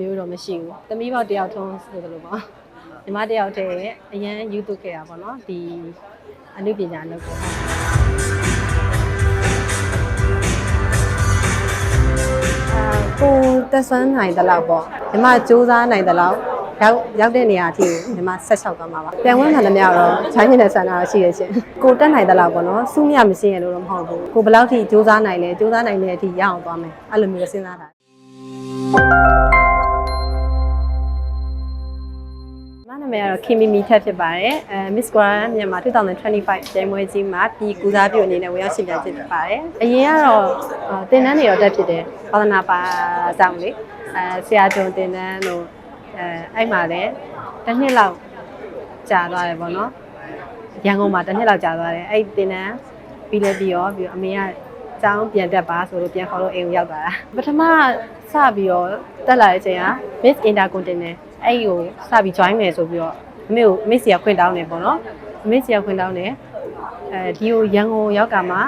မျိုးတော့မရှိဘူးသမီးပေါက်တယောက်ထုံးဆိုသလိုပေါ့ညီမတယောက်တည်းအရန်ယူတုခဲ့တာပေါ့နော်ဒီအနုပညာလုပ်ကိုအာကိုတက်ဆွမ်းနိုင်တဲ့လောက်ပေါ့ညီမစူးစမ်းနိုင်တဲ့လောက်ရောက်ရောက်တဲ့နေရာအထိညီမဆက်လျှောက်သွားမှာပါပြန်ဝင်မှလည်းမရတော့ချိုင်းနေတဲ့ဆန္ဒရှိရချင်းကိုတက်နိုင်တဲ့လောက်ပေါ့နော်စူးမြမရှိရင်လို့တော့မဟုတ်ဘူးကိုဘယ်လောက်ထိစူးစမ်းနိုင်လဲစူးစမ်းနိုင်တဲ့အထိရအောင်သွားမယ်အဲ့လိုမျိုးစဉ်းစားတာမ နာမည်ကတော့ခင်မီမီထက်ဖြစ်ပါတယ်အဲ Miss Grand မြန်မာ2025ပြိုင်ပွဲကြီးမှာပြည်ကူစားပြုအနေနဲ့ဝင်ရောက်ရှင်ပြိုင်ဖြစ်ဖြစ်ပါတယ်အရင်ကတော့အာတင်တန်းတွေတော့တက်ဖြစ်တယ်ဘာသာနာပါကြောင့်လေအဲဆရာကျော်တင်တန်းလို့အဲအဲ့မှာလည်းတစ်နှစ်လောက်ကြာသွားတယ်ပေါ့နော်ရန်ကုန်မှာတစ်နှစ်လောက်ကြာသွားတယ်အဲ့တင်တန်းပြီးလဲပြီးရောပြီးတော့အမေက ကျောင်းပြန်တက်ပါဆိုလို့ပြန်ခေါ်လို့အိမ်ကိုရောက်သွားတာပထမစပြီးတော့တက်လာတဲ့အချိန်က Miss Intercontinental အဲ့ဒီကိုစပြီး join မယ်ဆိုပြီးတော့အမေကို Miss ရခွင့်တောင်းတယ်ပေါ့နော် Miss ရခွင့်တောင်းတယ်အဲဒီကိုရန်ကုန်ရောက်ကမှ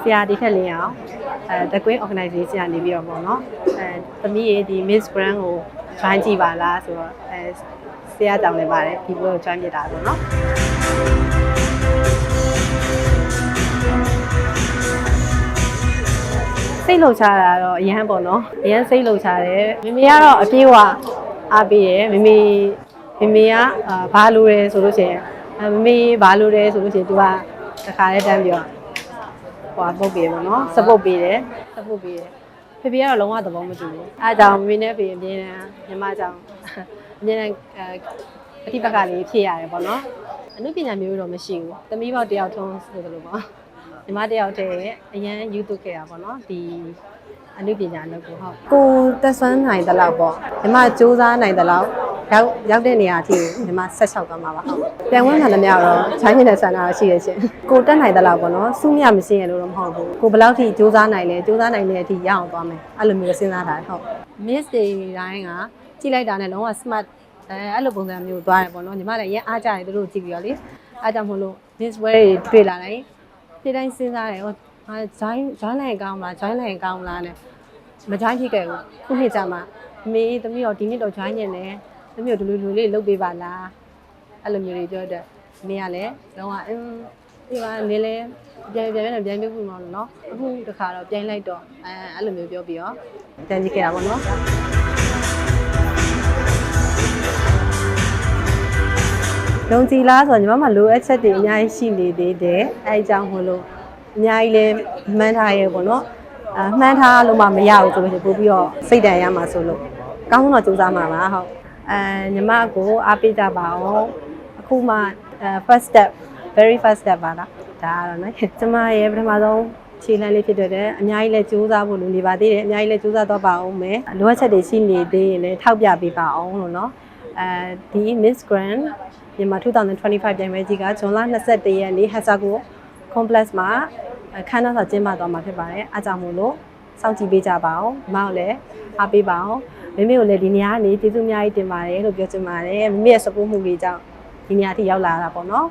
ဆရာဒီထက်လင်းအောင်အဲ The Queen Organization ကနေပြီးတော့ပေါ့နော်အဲသမီးရေဒီ Miss Brand ကို join ကြည့်ပါလားဆိုတော့အဲဆရာတောင်းနေပါတယ်ဒီဘက်ကို join ပြတာပေါ့နော် စိတ်လှုပ်ရှားတာတော့အရန်ပေါ့နော်အရန်စိတ်လှုပ်ရှားတယ်မမေကတော့အပြေးဝအားပေးရယ်မမေမမေကအာဘာလို့လဲဆိုလို့ရှိရင်အဲမမေဘာလို့လဲဆိုလို့ရှိရင် तू ကတခါလေးတန်းပြီးတော့ဟိုပုတ်ပေးပေါ့နော် support ပေးတယ် support ပေးတယ်ဖေဖေကတော့လုံးဝသဘောမတူဘူးအဲအကြောင်းမမေနဲ့ဖေအမြင်နဲ့ညီမအကြောင်းအမြင်နဲ့အဲပฏิပတ်ကလေးဖြစ်ရတယ်ပေါ့နော်အနုပညာမျိုးတော့မရှိဘူးသမီးပေါက်တယောက်ထုံးဆိုသလိုပေါ့ ညီမတယောက်တည်းအရန်ယူတုခဲ့တာပေါ့နော်ဒီအနုပညာလုပ်ကိုဟုတ်ကိုတက်ဆွမ်းနိုင်တဲ့လောက်ပေါ့ညီမစူးစမ်းနိုင်တဲ့လောက်ရောက်ရောက်တဲ့နေရာအထိညီမဆက်လျှောက်သွားမှာပါဟုတ်ပြန်ဝင်မှလည်းမရတော့ချိုင်းနေတဲ့ဆန္ဒရှိရချင်းကိုတက်နိုင်တဲ့လောက်ပေါ့နော်စူးမြမရှိရင်လို့တော့မဟုတ်ဘူးကိုဘယ်လောက်ထိစူးစမ်းနိုင်လဲစူးစမ်းနိုင်တဲ့အထိရအောင်သွားမယ်အဲ့လိုမျိုးစဉ်းစားတာဟုတ် miss တွေတိုင်းကကြည့်လိုက်တာနဲ့လုံးဝ smart အဲအဲ့လိုပုံစံမျိုးသွားတယ်ပေါ့နော်ညီမလည်းအရင်အားကြတယ်သူတို့ကြည့်ပြီးတော့လေအားကြောင့်မလို့ miss way တွေတွေ့လာတိုင်း ဒီတိုင်းစဉ်းစားတယ်ဟိုဟာ join join လိုက်ရင်ကောင်းမလား join လိုက်ရင်ကောင်းမလားနဲ့မ join ဖြစ်ခဲ့ဘူးခုနှစ်ကြာမှမေးသမီးတော့ဒီနှစ်တော့ join ညင်တယ်သမီးတို့လူလူလေးလုပ်ပေးပါလားအဲ့လိုမျိုးတွေပြောတဲ့မေကလည်းလုံးဝအင်းဒီမှာနေလဲပြန်ပြန်ပြန်ပြန်ပြဖို့မလို့နော်အခုတခါတော့ပြန်လိုက်တော့အဲအဲ့လိုမျိုးပြောပြီးတော့တန်ကြည့်ခဲ့တာပေါ့နော် လုံကြည်လားဆိုတော့ညီမမလိုအပ်ချက်တွေအများကြီးရှိနေသေးတယ်အဲအကြောင်းမလို့အများကြီးလဲမှန်းထားရဲပေါ့နော်အမှန်းထားလို့မှမရဘူးဆိုလို့ရှိရင်ပို့ပြီးတော့စိတ်တန်ရမှာဆိုလို့ကောင်းတော့စူးစမ်းမှာပါဟုတ်အဲညီမကိုအားပေးကြပါအောင်အခုမှအဲ first step very first step ပါလားဒါကတော့နော်ကျမရဲ့ပထမဆုံးခြေလှမ်းလေးဖြစ်တဲ့အများကြီးလဲစူးစမ်းဖို့လိုနေပါသေးတယ်အများကြီးလဲစူးစမ်းတော့ပါအောင်မယ်လိုအပ်ချက်တွေရှိနေသေးရင်လည်းထောက်ပြပေးပါအောင်လို့နော်အဲဒီ Miss Grand မြန်မာ2025ပြိုင်ပွဲကြီးကဇွန်လ21ရက်နေ့ Hasago Complex မှာအခမ်းအနားစာကျင်းပသွားမှာဖြစ်ပါတယ်အားကြောင့်မို့လို့စောင့်ကြည့်ပေးကြပါအောင်မောက်လည်းအားပေးပါအောင်မိမိကိုလည်းဒီနေရာကနေကျေးဇူးအများကြီးတင်ပါတယ်လို့ပြောချင်ပါတယ်မိမိရဲ့ support မှုလေးကြောင့်ဒီနေရာထိရောက်လာတာပေါ့နော်